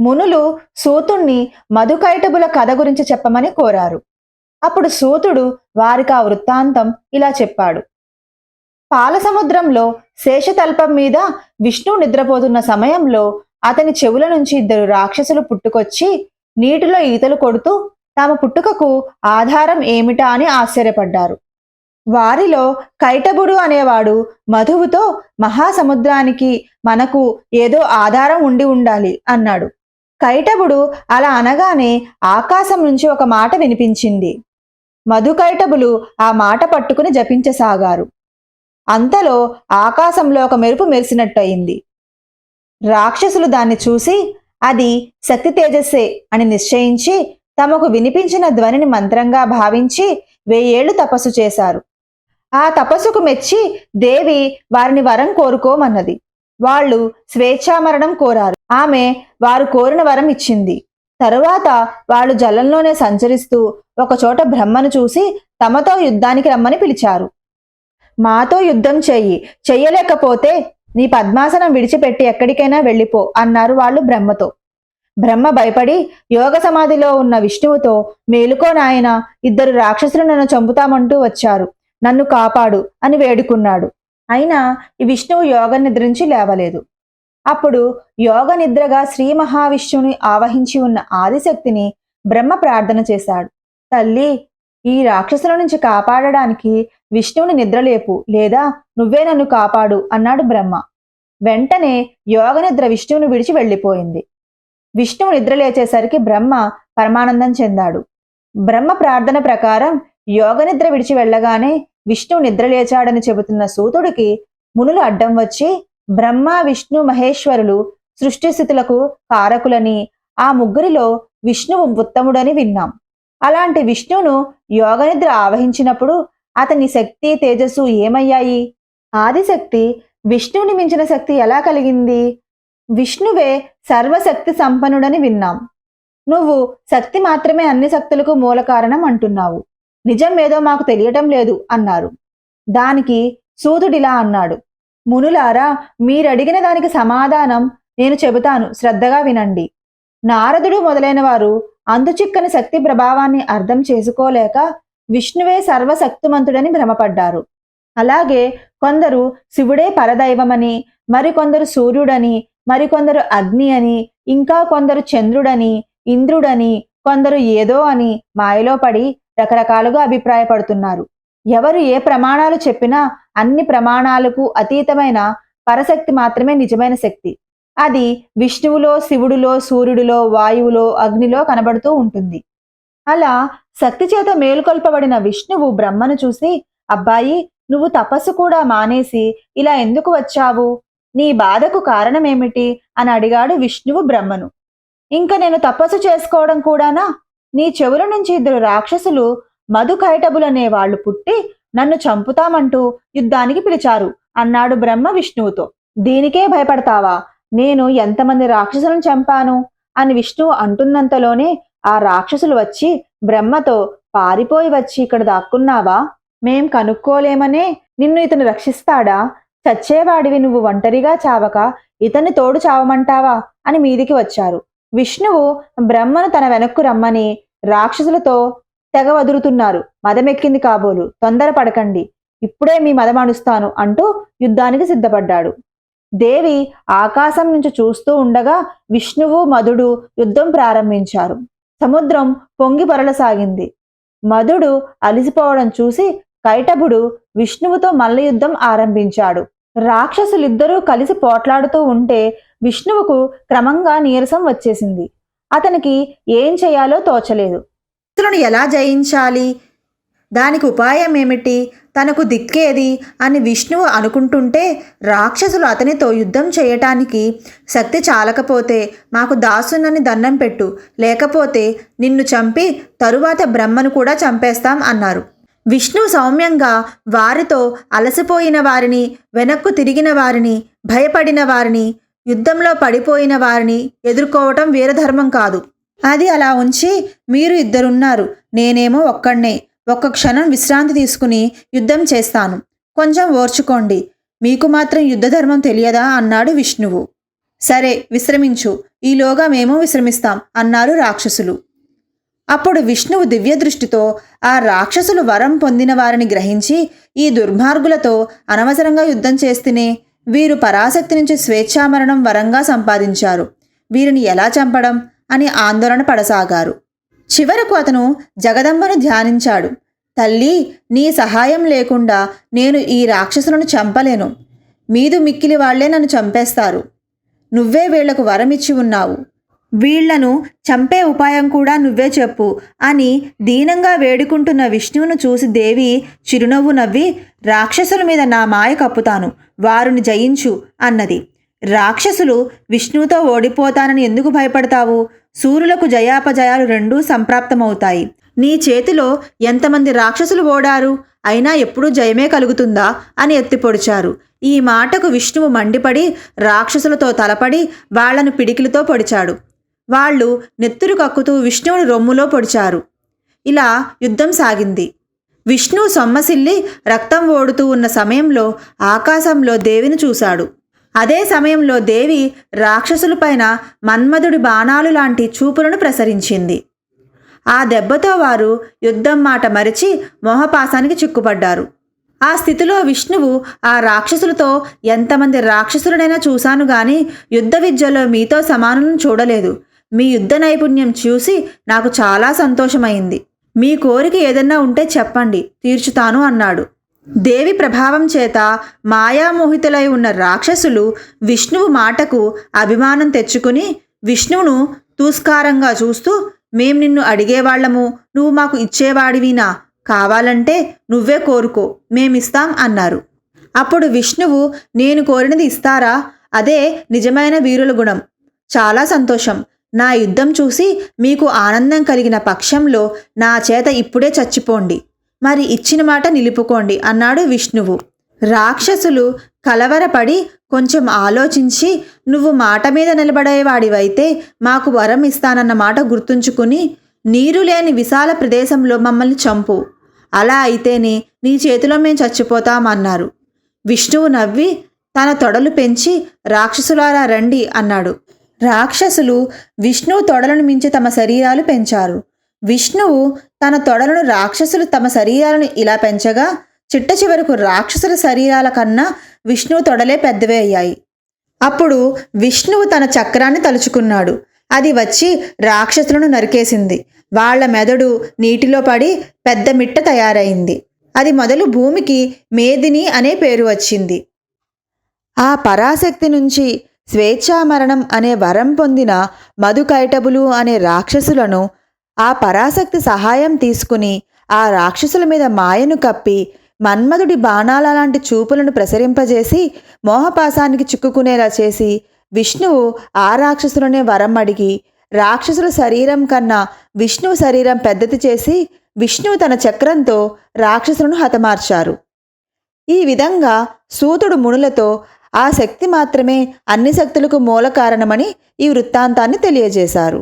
మునులు సూతుణ్ణి మధుకైటబుల కథ గురించి చెప్పమని కోరారు. అప్పుడు సూతుడు వారికి ఆ వృత్తాంతం ఇలా చెప్పాడు. పాలసముద్రంలో శేషతల్పం మీద విష్ణు నిద్రపోతున్న సమయంలో అతని చెవుల నుంచి ఇద్దరు రాక్షసులు పుట్టుకొచ్చి నీటిలో ఈతలు కొడుతూ తమ పుట్టుకకు ఆధారం ఏమిటా అని ఆశ్చర్యపడ్డారు. వారిలో కైటబుడు అనేవాడు మధువుతో మహాసముద్రానికి మనకు ఏదో ఆధారం ఉండి ఉండాలి అన్నాడు. కైటబుడు అలా అనగానే ఆకాశం నుంచి ఒక మాట వినిపించింది. మధుకైటబులు ఆ మాట పట్టుకుని జపించసాగారు. అంతలో ఆకాశంలో ఒక మెరుపు మెరిసినట్టయింది. రాక్షసులు దాన్ని చూసి అది శక్తి తేజస్సే అని నిశ్చయించి తమకు వినిపించిన ధ్వనిని మంత్రంగా భావించి వెయ్యేళ్ళు తపస్సు చేశారు. ఆ తపస్సుకు మెచ్చి దేవి వారిని వరం కోరుకోమన్నది. వాళ్ళు స్వేచ్ఛామరణం కోరారు. ఆమె వారు కోరిన వరం ఇచ్చింది. తరువాత వాళ్ళు జలంలోనే సంచరిస్తూ ఒకచోట బ్రహ్మను చూసి తమతో యుద్ధానికి రమ్మని పిలిచారు. మాతో యుద్ధం చెయ్యి. చెయ్యలేకపోతే నీ పద్మాసనం విడిచిపెట్టి ఎక్కడికైనా వెళ్ళిపో అన్నారు వాళ్ళు బ్రహ్మతో. బ్రహ్మ భయపడి యోగ సమాధిలో ఉన్న విష్ణువుతో మేలుకో నాయన ఇద్దరు రాక్షసులు నన్ను చంపుతామంటూ వచ్చారు. నన్ను కాపాడు అని వేడుకున్నాడు. అయినా ఈ విష్ణువు యోగ నిద్ర నుంచి లేవలేదు. అప్పుడు యోగ నిద్రగా శ్రీ మహావిష్ణువుని ఆవహించి ఉన్న ఆదిశక్తిని బ్రహ్మ ప్రార్థన చేశాడు. తల్లి ఈ రాక్షసుల నుంచి కాపాడడానికి విష్ణువుని నిద్రలేపు లేదా నువ్వే నన్ను కాపాడు అన్నాడు బ్రహ్మ. వెంటనే యోగ నిద్ర విష్ణువుని విడిచి వెళ్ళిపోయింది. విష్ణువు నిద్రలేచేసరికి బ్రహ్మ పరమానందం చెందాడు. బ్రహ్మ ప్రార్థన ప్రకారం యోగ నిద్ర విడిచి వెళ్ళగానే విష్ణువు నిద్రలేచాడని చెబుతున్న సూతుడికి మునులు అడ్డం వచ్చి బ్రహ్మ విష్ణు మహేశ్వరులు సృష్టిస్థితులకు కారకులని ఆ ముగ్గురిలో విష్ణువు ఉత్తముడని విన్నాం. అలాంటి విష్ణువును యోగనిద్ర ఆవహించినప్పుడు అతని శక్తి తేజస్సు ఏమయ్యాయి? ఆదిశక్తి విష్ణువుని మించిన శక్తి ఎలా కలిగింది? విష్ణువే సర్వశక్తి సంపన్నుడని విన్నాం. నువ్వు శక్తి మాత్రమే అన్ని శక్తులకు మూల కారణం అంటున్నావు. నిజం ఏదో మాకు తెలియటం లేదు అన్నారు. దానికి సూదుడిలా అన్నాడు. మునులారా మీరడిగిన దానికి సమాధానం నేను చెబుతాను శ్రద్ధగా వినండి. నారదుడు మొదలైన వారు అందుచిక్కని శక్తి ప్రభావాన్ని అర్థం చేసుకోలేక విష్ణువే సర్వశక్తిమంతుడని భ్రమపడ్డారు. అలాగే కొందరు శివుడే పరదైవమని మరికొందరు సూర్యుడని మరికొందరు అగ్ని అని ఇంకా కొందరు చంద్రుడని ఇంద్రుడని కొందరు ఏదో అని మాయలో పడి రకరకాలుగా అభిప్రాయపడుతున్నారు. ఎవరు ఏ ప్రమాణాలు చెప్పినా అన్ని ప్రమాణాలకు అతీతమైన పరశక్తి మాత్రమే నిజమైన శక్తి. అది విష్ణువులో శివుడిలో సూర్యుడిలో వాయువులో అగ్నిలో కనబడుతూ ఉంటుంది. అలా శక్తి చేత మేలుకొల్పబడిన విష్ణువు బ్రహ్మను చూసి అబ్బాయి నువ్వు తపస్సు కూడా మానేసి ఇలా ఎందుకు వచ్చావు? నీ బాధకు కారణమేమిటి? అని అడిగాడు విష్ణువు బ్రహ్మను. ఇంక నేను తపస్సు చేసుకోవడం కూడానా? నీ చెవుల నుంచి ఇద్దరు రాక్షసులు మధు కైటబులనే వాళ్ళు పుట్టి నన్ను చంపుతామంటూ యుద్ధానికి పిలిచారు అన్నాడు బ్రహ్మ విష్ణువుతో. దీనికే భయపడతావా? నేను ఎంతమంది రాక్షసులను చంపాను? అని విష్ణువు అంటున్నంతలోనే ఆ రాక్షసులు వచ్చి బ్రహ్మతో పారిపోయి వచ్చి ఇక్కడ దాక్కున్నావా? మేం కనుక్కోలేమనే నిన్ను ఇతను రక్షిస్తాడా? చచ్చేవాడివి నువ్వు ఒంటరిగా చావక ఇతన్ని తోడు చావమంటావా? అని మీదికి వచ్చారు. విష్ణువు బ్రహ్మను తన వెనక్కు రమ్మని రాక్షసులతో తెగ వదులుతున్నారు. మదమెక్కింది కాబోలు. తొందర పడకండి ఇప్పుడే మీ మదమణుస్తాను అంటూ యుద్ధానికి సిద్ధపడ్డాడు. దేవి ఆకాశం నుంచి చూస్తూ ఉండగా విష్ణువు మధుడు యుద్ధం ప్రారంభించారు. సముద్రం పొంగి పొరలసాగింది. మధుడు అలిసిపోవడం చూసి కైటభుడు విష్ణువుతో మల్ల యుద్ధం ఆరంభించాడు. రాక్షసులిద్దరూ కలిసి పోట్లాడుతూ ఉంటే విష్ణువుకు క్రమంగా నీరసం వచ్చేసింది. అతనికి ఏం చేయాలో తోచలేదు. ఇతను ఎలా జయించాలి? దానికి ఉపాయం ఏమిటి? తనకు దిక్కేది? అని విష్ణువు అనుకుంటుంటే రాక్షసులు అతనితో యుద్ధం చేయటానికి శక్తి చాలకపోతే మాకు దాసునని దండం పెట్టు. లేకపోతే నిన్ను చంపి తరువాత బ్రహ్మను కూడా చంపేస్తాం అన్నారు. విష్ణు సౌమ్యంగా వారితో అలసిపోయిన వారిని వెనక్కు తిరిగిన వారిని భయపడిన వారిని యుద్ధంలో పడిపోయిన వారిని ఎదుర్కోవటం వీరధర్మం కాదు. అది అలా ఉంచి మీరు ఇద్దరున్నారు. నేనేమో ఒక్కడ్నే. ఒక్క క్షణం విశ్రాంతి తీసుకుని యుద్ధం చేస్తాను. కొంచెం ఓర్చుకోండి. మీకు మాత్రం యుద్ధధర్మం తెలియదా? అన్నాడు విష్ణువు. సరే విశ్రమించు. ఈలోగా మేము విశ్రమిస్తాం అన్నారు రాక్షసులు. అప్పుడు విష్ణువు దివ్య దృష్టితో ఆ రాక్షసులు వరం పొందిన వారిని గ్రహించి ఈ దుర్మార్గులతో అనవసరంగా యుద్ధం చేస్తేనే వీరు పరాశక్తి నుంచి స్వేచ్ఛామరణం వరంగా సంపాదించారు. వీరిని ఎలా చంపడం? అని ఆందోళన పడసాగారు. చివరకు అతను జగదంబను ధ్యానించాడు. తల్లి నీ సహాయం లేకుండా నేను ఈ రాక్షసులను చంపలేను. మీదు మిక్కిలి వాళ్ళే నన్ను చంపేస్తారు. నువ్వే వీళ్ళకు వరమిచ్చి ఉన్నావు. వీళ్ళను చంపే ఉపాయం కూడా నువ్వే చెప్పు అని దీనంగా వేడుకుంటున్న విష్ణువును చూసి దేవి చిరునవ్వు నవ్వి రాక్షసుల మీద నా మాయ కప్పుతాను వారిని జయించు అన్నది. రాక్షసులు విష్ణువుతో ఓడిపోతానని ఎందుకు భయపడతావు? సూర్యులకు జయాపజయాలు రెండూ సంప్రాప్తమవుతాయి. నీ చేతిలో ఎంతమంది రాక్షసులు ఓడారు? అయినా ఎప్పుడూ జయమే కలుగుతుందా? అని ఎత్తిపొడిచారు. ఈ మాటకు విష్ణువు మండిపడి రాక్షసులతో తలపడి వాళ్ళను పిడికిలతో పొడిచాడు. వాళ్ళు నెత్తురు కక్కుతూ విష్ణువుని రొమ్ములో పొడిచారు. ఇలా యుద్ధం సాగింది. విష్ణువు సొమ్మసిల్లి రక్తం ఓడుతూ ఉన్న సమయంలో ఆకాశంలో దేవిని చూశాడు. అదే సమయంలో దేవి రాక్షసులపైన మన్మధుడి బాణాలు లాంటి చూపులను ప్రసరించింది. ఆ దెబ్బతో వారు యుద్ధం మాట మరిచి మోహపాసానికి చిక్కుపడ్డారు. ఆ స్థితిలో విష్ణువు ఆ రాక్షసులతో ఎంతమంది రాక్షసులనైనా చూశాను గాని యుద్ధ విద్యలో మీతో సమానం చూడలేదు. మీ యుద్ధ నైపుణ్యం చూసి నాకు చాలా సంతోషమైంది. మీ కోరిక ఏదన్నా ఉంటే చెప్పండి తీర్చుతాను అన్నాడు. దేవి ప్రభావం చేత మాయామోహితులై ఉన్న రాక్షసులు విష్ణువు మాటకు అభిమానం తెచ్చుకుని విష్ణువును తూస్కారంగా చూస్తూ మేం నిన్ను అడిగేవాళ్ళము నువ్వు మాకు ఇచ్చేవాడివినా కావాలంటే నువ్వే కోరుకో మేమిస్తాం అన్నారు. అప్పుడు విష్ణువు నేను కోరినది ఇస్తారా? అదే నిజమైన వీరుల గుణం. చాలా సంతోషం. నా యుద్ధం చూసి మీకు ఆనందం కలిగిన పక్షంలో నా చేత ఇప్పుడే చచ్చిపోండి. మరి ఇచ్చిన మాట నిలుపుకోండి అన్నాడు విష్ణువు. రాక్షసులు కలవరపడి కొంచెం ఆలోచించి నువ్వు మాట మీద నిలబడేవాడివైతే మాకు వరం ఇస్తానన్న మాట గుర్తుంచుకుని నీరు లేని విశాల ప్రదేశంలో మమ్మల్ని చంపు. అలా అయితేనే నీ చేతిలో మేము చచ్చిపోతామన్నారు. విష్ణువు నవ్వి తన తొడలు పెంచి రాక్షసులారా రండి అన్నాడు. రాక్షసులు విష్ణువు తొడలను మించి తమ శరీరాలు పెంచారు. విష్ణువు తన తొడలను రాక్షసులు తమ శరీరాలను ఇలా పెంచగా చిట్ట చివరకు రాక్షసుల శరీరాల కన్నా విష్ణువు తొడలే పెద్దవే అయ్యాయి. అప్పుడు విష్ణువు తన చక్రాన్ని తలుచుకున్నాడు. అది వచ్చి రాక్షసులను నరికేసింది. వాళ్ళ మెదడు నీటిలో పడి పెద్ద మిట్ట తయారైంది. అది మొదలు భూమికి మేదిని అనే పేరు వచ్చింది. ఆ పరాశక్తి నుంచి స్వేచ్ఛామరణం అనే వరం పొందిన మధుకైటబులు అనే రాక్షసులను ఆ పరాశక్తి సహాయం తీసుకుని ఆ రాక్షసుల మీద మాయను కప్పి మన్మధుడి బాణాల లాంటి చూపులను ప్రసరింపజేసి మోహపాసానికి చిక్కుకునేలా చేసి విష్ణువు ఆ రాక్షసులనే వరం అడిగి రాక్షసుల శరీరం కన్నా విష్ణువు శరీరం పెద్దది చేసి విష్ణువు తన చక్రంతో రాక్షసులను హతమార్చారు. ఈ విధంగా సూతుడు మునులతో ఆ శక్తి మాత్రమే అన్ని శక్తులకు మూల కారణమని ఈ వృత్తాంతాన్ని తెలియజేశారు.